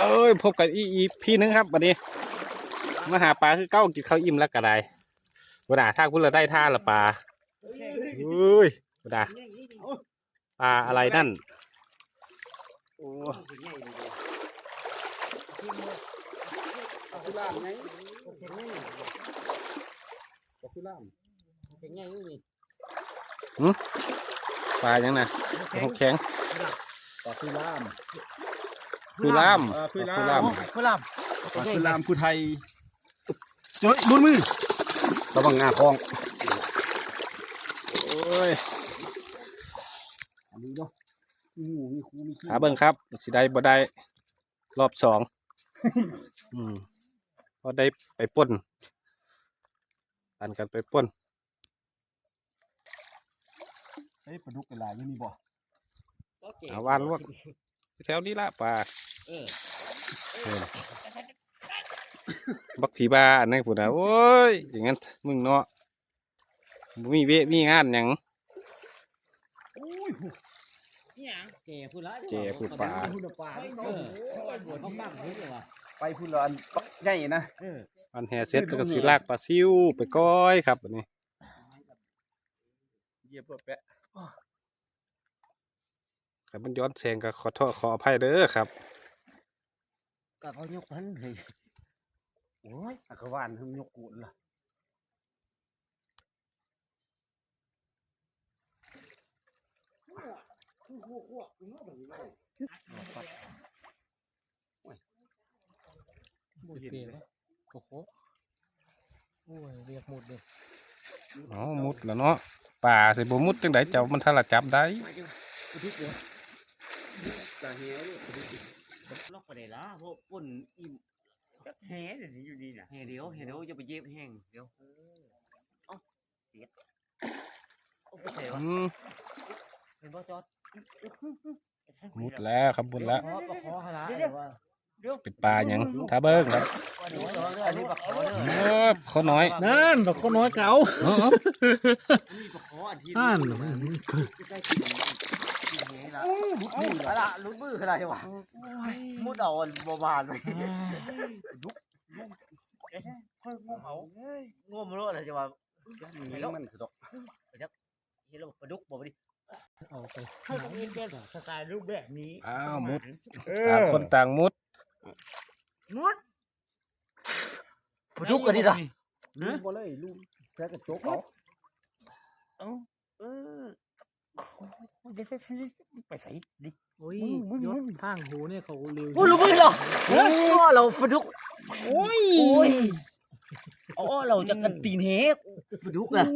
เอ้ยพบกันอีอีพี่นึงครับวันนี้มาหาปลาคือเก้ากินข้าวอิ่มแล้วก็ได้วันน่ะถ้าคุณเราได้ท่าละปลาอุ้ยวันน่ะปลาอะไรนั่นโอ้คือล่ามไงก็คือล่ามเสียงใหญ่นี่ปลายังน่ะหกแข็งก็คือล่าม คือล่ามเออคือล่ามคือล่ามคือลก็คือล่ามผู้ไทยเฮ้ยบุญมือระวังงาคลองโอ้ยอันนี้เนาะมีหมูมีคูมีขี้หาเบิ่งครับสิได้บ่ได้รอบสองอืมพอได้ไปป่นปันกันไปป่นเฮ้ยปลาดุกกระลายยังมีบ่ำหาวานลวกแถวนี้ละปลาเออเออ บักผีบาอันนั้นพุ่นนะโอ้ยอย่างงั้นมึงเนาะบ่มีเวะมีงานหยังเนี่ยแก่พูดละแก่พูดปลาพูดปลาเออเขาฟังพูดเลยว่ะไปพูดร้อนปักใหญ่นะเอออันแห่เสร็จแล้วก็สิลากปลาซิวไปก้อยครับอันนี้เหยียบเพื่อแปะแต่มันย้อนแสงก็ขอโทษขออภัยเด้อครับ cả có nhóc hắn thì ủa à các bạn không nhóc cuộn là. Một kìa đó cổ khố. Ui nó mút là nó. Bà sẽ bố mút trên đấy cháu mình thay là chạm đấy ล็อกไปได้ละพราะปุ่นอิ่มแห่เดี๋ยวนี้อยู่ดีนะเฮเดียวเฮเดียวจะไปเย็บแห้งเดี๋ยวโอ้ไปเสียวะอืมเห็นบ่จอดมุดแล้วครับมุดแล้ว ประคอาระเย่าเป็นปลาหยังท้าเบิ้งครับเวเออนาะคอเด้อขาน้อยนั่นบอกคนน้อยเก่าอ่านอุ้ๆ ล่ะลุ้นมือขนาดนี้วะมุดเอาบ่บานเลยค่อยงมเอางมรู้อะไรจะว่าไม่รู้มันคือดอกเห็นแล้วปลาดุกบ่ดิเอาไปให้ผมเห็นเป็นสไตล์รูปแบบนี้อ้าวมุดเอต่างคนต่างมุดมุดปลาดุกกันดิจ้ะลุงบ่เลยลุงแค่กระจกเอาเออ เดี๋ยวไปใส่ดิโอ้ยยศข้างหูเนี่ยเขาเร็วโอ้รู้มือเหรอโอ้เราปลาดุกโอ้ยโอ้ยอ๋อเราจะกันตีนเฮกปลาดุกอะ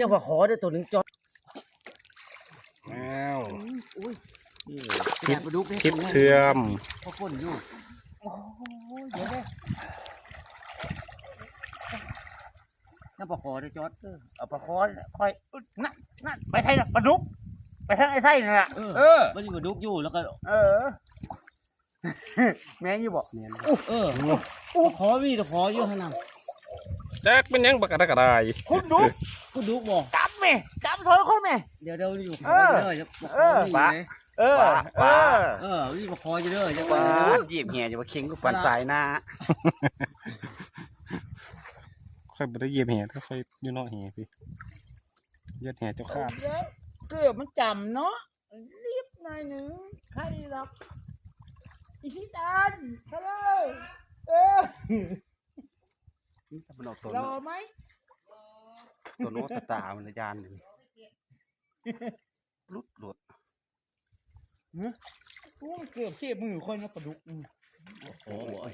ยังว่าขอได้ตัวหนึ่งจอดอ้าวทิปปลาดุกคลิปเสื่อมพ่อฝนอยู่โอ้ยเดี๋ยวน้าปลาขอได้จอดเอาปลาขอค่อยนั่น นั่น ไปไทยนะปลาดุก ไปทางไอ้ไส้นั่นแหละเออ มันอยู่ปลาดุกอยู่แล้วก็ เออ แม่งอยู่บ่แม่นเออขอมีแต่ขออยู่ขนาดแจ็คเป็นหยังบักกระดกกระไดคุณดูกูดุบ่จับแม่จับถอยคนแม่ เดี๋ยวเดี๋ยวอยู่ขเออออยู่เด้อจะขเออออยู่ปะเลยเออเออเออนี่มาขออยู่เด้อจะว้าว่าเด้อเหยียบเหี้ยจะมาเข็งกับปันสายหน้าค่อยบ่ได้เหยียบแห่ถ้าค่อยอยู่นอกแห่พี่เห ยียดแห่เจ้าข้าดเกือบมันจำเนาะรีบหน่อยหนึ่งใครหรอกอีชิตันฮัลโหลเออมันออกตัวรอไหมตัวโน้ตตามันยานหนึ่งลุดหลุดโอ้เกือบเสียบมือค่อยนะปลาดุกโอ้ย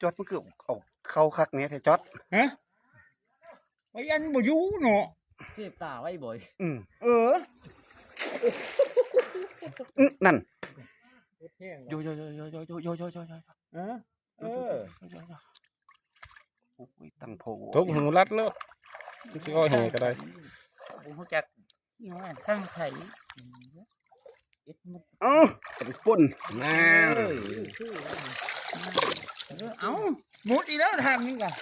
จอดมันเกือบเอาเข้าคักเนี้ยแต่จอด ไปยันบ่อยู่เนาะเสียบตาไว้บ่อยอืมเอออื้อนั่นแห้งโยโยโยโยโยโยโยโยโยโยเออเออโอ้ยตั้งโพทุกหูรัดแล้วที่ก็แห่ก็ได้ผมเขาจักยังไงข้างไข่เอ้าเป็นปุ่นน้าเอ้ามุดอีแล้วทางนี้กัน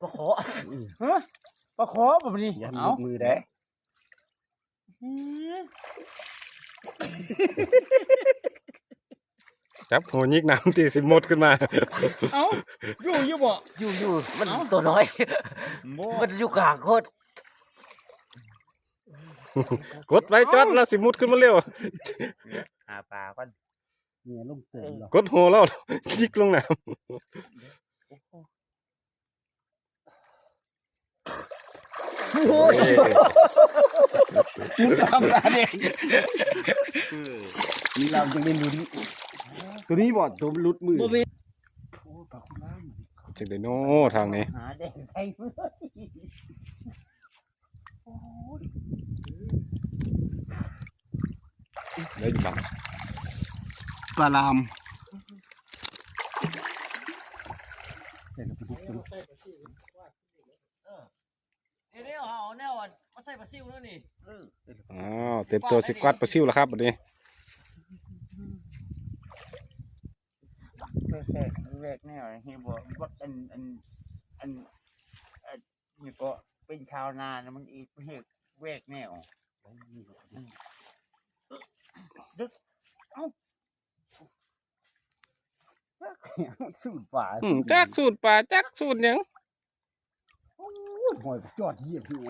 ปลาขอปลาขอแบบนี้ยันเอ้ามือได้อืมจับหัวยิกน้ำตีสิหมดขึ้นมา เอ้าอยู่อยู่บ่อยู่อยู่มันตัวน้อยบ่มันอยู่กลางโคตรกดไว้จอดแล้วสิมุดขึ้นมาเร็วหาปลาก่อนเนี่ยลุงเตือนหรอกดหัวแล้วยิกลงน้โอ้ยำ ทำตาเด็กนี่เรายังไม่ลุ้นตัวนี้บ่ตัวมันหลุดมือบ่มีจังไดโน่ทางนี้หาแดงไทยเว้ยได้อยู่บังปลาลาม เดี๋ยวเอา แนวอะมาใส่ปลาซิวแล้วนี่อ้าวเต็มตัวสิกวัดปลาซิวแล้วครับบัดนี้แรกแรกแนวเฮียบอกว่าอันอันอันอันนี่ก็เป็นชาวนานะมันอีกเหตุแวกแนวดึกเอ้าสูตรป่าอืมจักสูตรปลาจักสูตรหยัง หอยจอดเหี้ยพี่ไง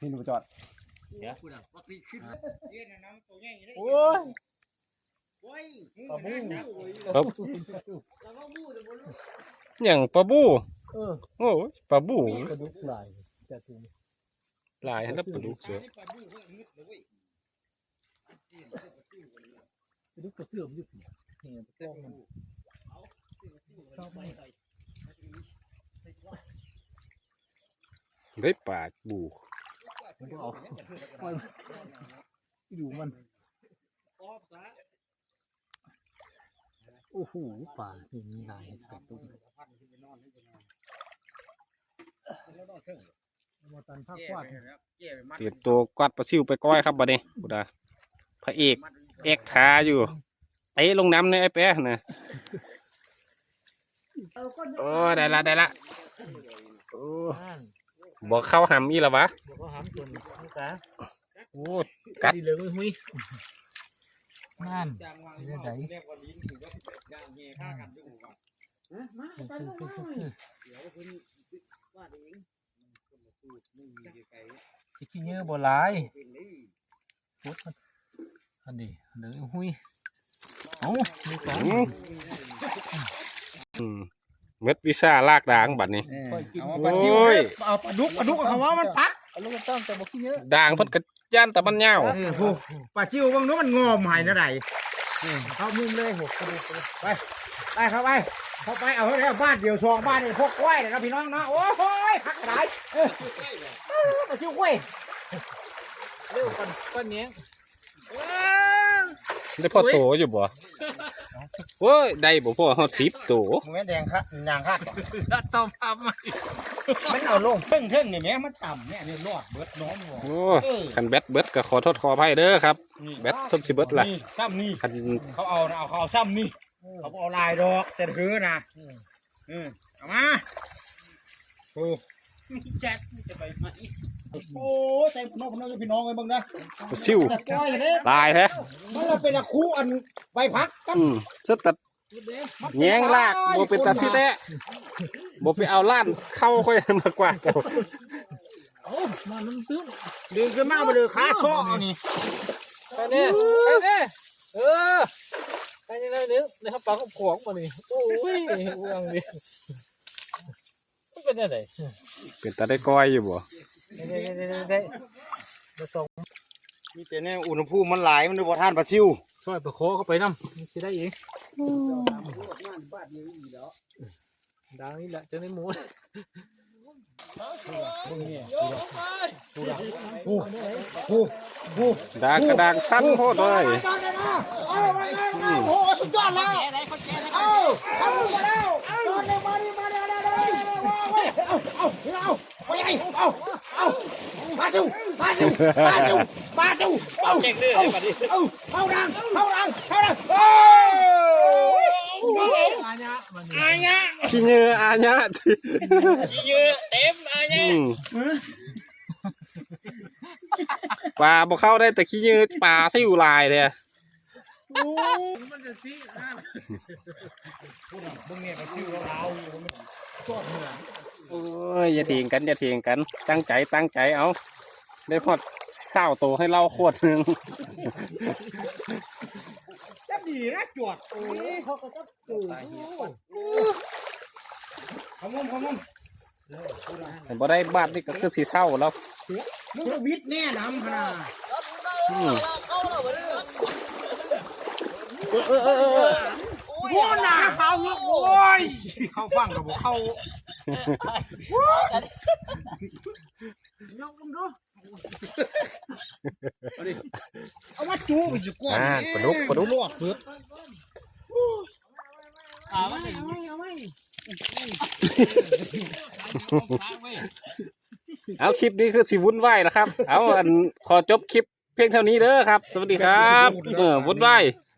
นี่หนูจอดโอ้ยปลาหยังปลาบูเออโอ้ยปลาบูกระดูกลายจะถึงหลายแล้วปลาดุกเสือ กกระดูกกระเสื่อมอยู่เนี่ยเนี่ยกล้องมันเข้าไปได้ปลาบูมันก็เอาปล่อยมันอยู่มันโอ้โหป่านี่มีลายจับตุ้มมาตันภาคกวาดเตรียมตัวกวัดปลาซิวไปก้อยครับบัดนี้บุดาพระเอก เอกขาอยู่เตะลงน้ำในไอ้แป๊ะนะโอ้ยได้ละได้ละโอ้บอกเข้าหำอีละวะบอกว่าหามจนนี่กะโอ้ยกัดดีเลยเว้ยหุ้ยนั่นเรื่องไหนที่ขี้เนื้อบ่หลายฟุดมัน อันนี้เลยหุ้ยเอ้านี่กันอืมอืมเม็ดวิซ่าลากด่างบัดนี้เอาปลาจิ้วโอ้ยเอาปลาดุกปลาดุกเอาว่ามันปักเอาลูกต้องแต่บ่ขี้เนื้อด่างเพิ่นกระย่านแต่มันยาวเออผู้ปลาจิ้วบางนู้นมันงอมหายนะไรเข้ามุมเลยหัวกระดูกเลยไปเข้าไปเข้าไปเอาให้แล้วบ้านเดียวสองบ้านนี่พวกกล้วยเลยนะพี่น้องเนาะโอ้ยพักกระไรเออปลาจิ้วกล้วยเร็วกันป้าเนี้ย ได้พ่อโตอยู่บ่โอ้ยได้บ่พ่อฮอดสิบโตแม่แดงค่ะนางค่ะต้มทำมามันเอาลงเพิ่งเพิ่งนี่แม่มันต่ำเนี่ยนี่รอดเบิดน้องหัวโอ้ยคันแบตเบิดก็ขอโทษขออภัยเด้อครับแบตทบสิเบิดล่ะนี่ซ้ำนี่คันเขาเอานะเอาเขาเอาซ้ำนี่เขาบ่เอาลายดอกแต่ถือนะอืมเอามาโอ้ แจ็คจะไปไหมโอ้ใส่พน้องพน้องพี่น้องไอ้บ้างนะปลาซิวแต่ก้อยเด้ตายแท้มันเราเป็นละคู่อันใบพักกับอืมสตัดแยงลากบ่เป็นตาสิแท้บ่ไปเอาล้านเข้าค่อยมากว่าเจ้าโอ้มาน้ำตื้มดึงขึ้นมาไปเลยขาซ้อเอานี่ไปเนี่ยไปเนี่ยเออไปยังไงเนี่ยนะครับปลาของของมานี่โอ้ยเรื่องนี้ เป็นยังไงเป็นตาได้ก้อยอยู่บ่ได้ได้ได้ได้มาส่งมีแต่เนี่ยอุณหภูมิมันหลายมันดูบ่ท่านปลาซิวช่วยประโคเข้าไปน้ำสิได้เองดังนี่แหละจะได้หมูผู้ผู้ดางกระดางสั้นโพดเลยโอ้โหสุดยอดแล้ว เอาเอาเอาไปไงเอาเอามาซิวมาซิวมาซิวมาซิวเอาเก่งเลยเอาเอาเข้าดังเข้าดังเข้าดังโอ้ยอาญะขี้เงืออาญะเยอเต็มอาญะอืมปลาบ่เข้าได้แต่ขี้เงือปลาซิวลายเลย โอ้ยอย่าเถียงกันอย่าเถียงกัน ตั้งใจตั้งใจเอาได้พอดเศร้าโตให้เล่าขวดหนึ่งจะดีนะจวดโอ้ยเขาก็จะตื่นขมุมขมุมแต่บ่ได้บาทนี่ก็คือสีเศร้าแล้วมึงก็วิทย์แน่นำพนา อืมเออเออเออเออ พูดนะเขาโอ้ยเขาฟังกับเขาเอามาจูไปสิก่อนอ่าปลาดุกปลาดุกลวกเสือเอาคลิปนี้คือสิวุ่นวายนะครับ เอาอันขอจบคลิปเพียงเท่านี้เด้อครับ สวัสดีครับ เออวุ่นวาย